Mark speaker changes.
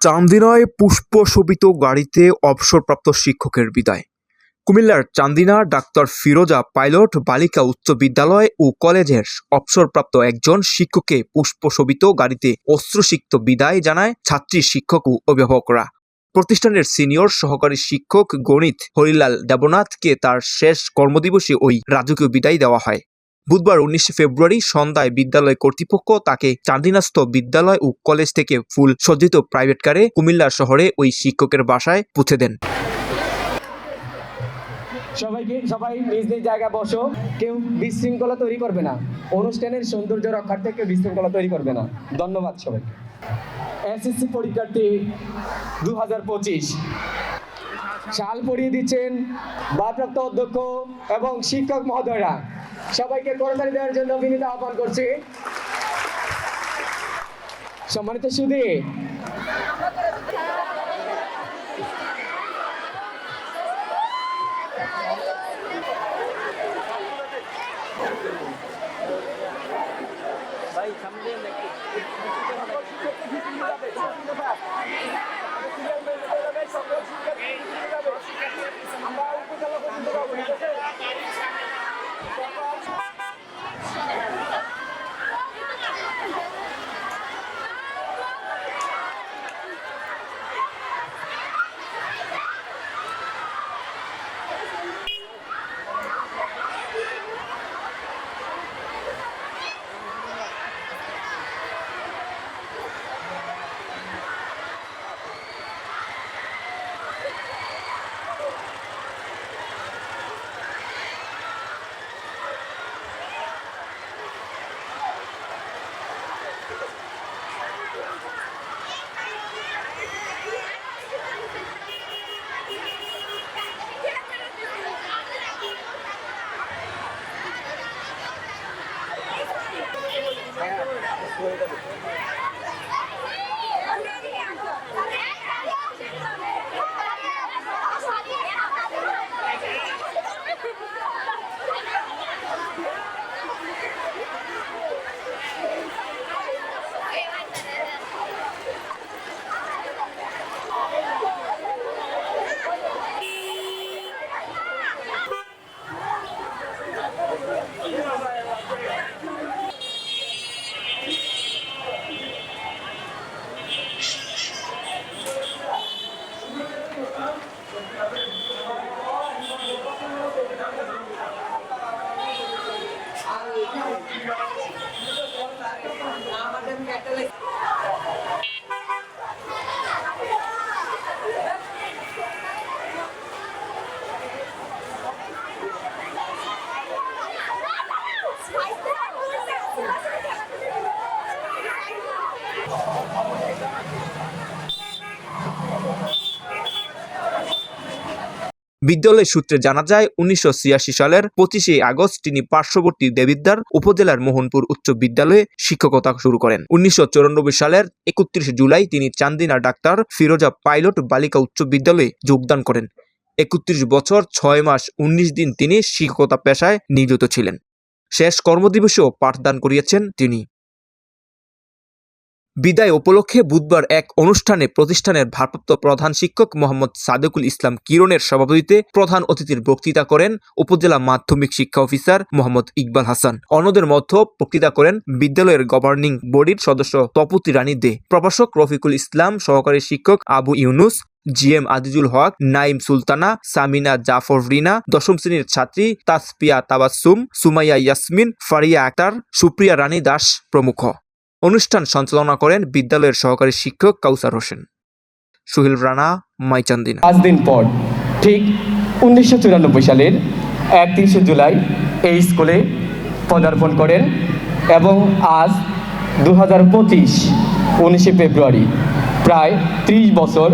Speaker 1: চান্দিনায় পুষ্পশোভিত গাড়িতে অবসরপ্রাপ্ত শিক্ষকের বিদায়। কুমিল্লার চান্দিনা ডাক্তার ফিরোজা পাইলট বালিকা উচ্চ বিদ্যালয় ও কলেজের অবসরপ্রাপ্ত একজন শিক্ষককে পুষ্পশোভিত গাড়িতে অস্ত্রসিক্ত বিদায় জানায় ছাত্রী শিক্ষক ও অভিভাবকরা। প্রতিষ্ঠানের সিনিয়র সহকারী শিক্ষক গণিত হরিলাল দেবনাথকে তার শেষ কর্মদিবসে ওই রাজকীয় বিদায় দেওয়া হয়। বুধবার উনিশে ফেব্রুয়ারি সন্ধ্যায় বিদ্যালয় কর্তৃপক্ষ তাকে চান্দিনাস্থ বিদ্যালয় ও কলেজ থেকে ফুল সজ্জিত প্রাইভেট কারে কুমিল্লা শহরে ওই শিক্ষকের বাসায় পুঁছে দেন।
Speaker 2: সবাইকে, সবাই নিজ নিজ জায়গায় বসো। কেউ বিশৃঙ্খলা তৈরি করবে না। অনুষ্ঠানের সৌন্দর্য রক্ষার্থে কেউ বিশৃঙ্খলা তৈরি করবে না। ধন্যবাদ সবাইকে। এসএসসি পরীক্ষার্থী দু হাজার পঁচিশ। শাল পরিয়ে দিচ্ছেন ভারপ্রাপ্ত অধ্যক্ষ এবং শিক্ষক মহোদয়রা। সবাইকে করতালি দেওয়ার জন্য বিনীত আহ্বান করছি। সম্মানিত সুদী
Speaker 1: বিদ্যালয় সূত্রে জানা যায়, উনিশশো ছিয়াশি সালের পঁচিশে আগস্ট তিনি পার্শ্ববর্তী দেবিদ্বার উপজেলার মোহনপুর উচ্চ বিদ্যালয়ে শিক্ষকতা শুরু করেন। উনিশশো চুরানব্বই সালের একত্রিশে জুলাই তিনি চান্দিনা ডাক্তার ফিরোজা পাইলট বালিকা উচ্চ বিদ্যালয়ে যোগদান করেন। একত্রিশ বছর, ছয় মাস, উনিশ দিন তিনি শিক্ষকতা পেশায় নিয়োজিত ছিলেন। শেষ কর্মদিবসেও পাঠদান করিয়েছেন তিনি। বিদায় উপলক্ষে বুধবার এক অনুষ্ঠানে প্রতিষ্ঠানের ভারপ্রাপ্ত প্রধান শিক্ষক মোহাম্মদ সাদেকুল ইসলাম কিরণের সভাপতিতে প্রধান অতিথির বক্তৃতা করেন উপজেলা মাধ্যমিক শিক্ষা অফিসার মোহাম্মদ ইকবাল হাসান। অন্যদের মধ্যে বক্তৃতা করেন বিদ্যালয়ের গভর্নিং বডির সদস্য তপতি রানী দে, প্রভাষক রফিকুল ইসলাম, সহকারী শিক্ষক আবু ইউনুস জি এম আজিজুল হক, নাইম সুলতানা, সামিনা জাফর রিনা, দশম শ্রেণির ছাত্রী তাসপিয়া তাবাসুম সুমাইয়া ইয়াসমিন, ফারিয়া আক্তার, সুপ্রিয়া রানী দাস প্রমুখ। অনুষ্ঠান সঞ্চালনা করেন বিদ্যালয়ের সহকারী শিক্ষক কাউসার হোসেন। সুহিল রানা, মাইচান্দিনা।
Speaker 2: পাঁচ দিন পর, ঠিক উনিশশো চুরানব্বই সালের একত্রিশে জুলাই এই স্কুলে পদার্পণ করেন এবং আজ দু হাজার পঁচিশ উনিশে ফেব্রুয়ারি, প্রায় ত্রিশ বছর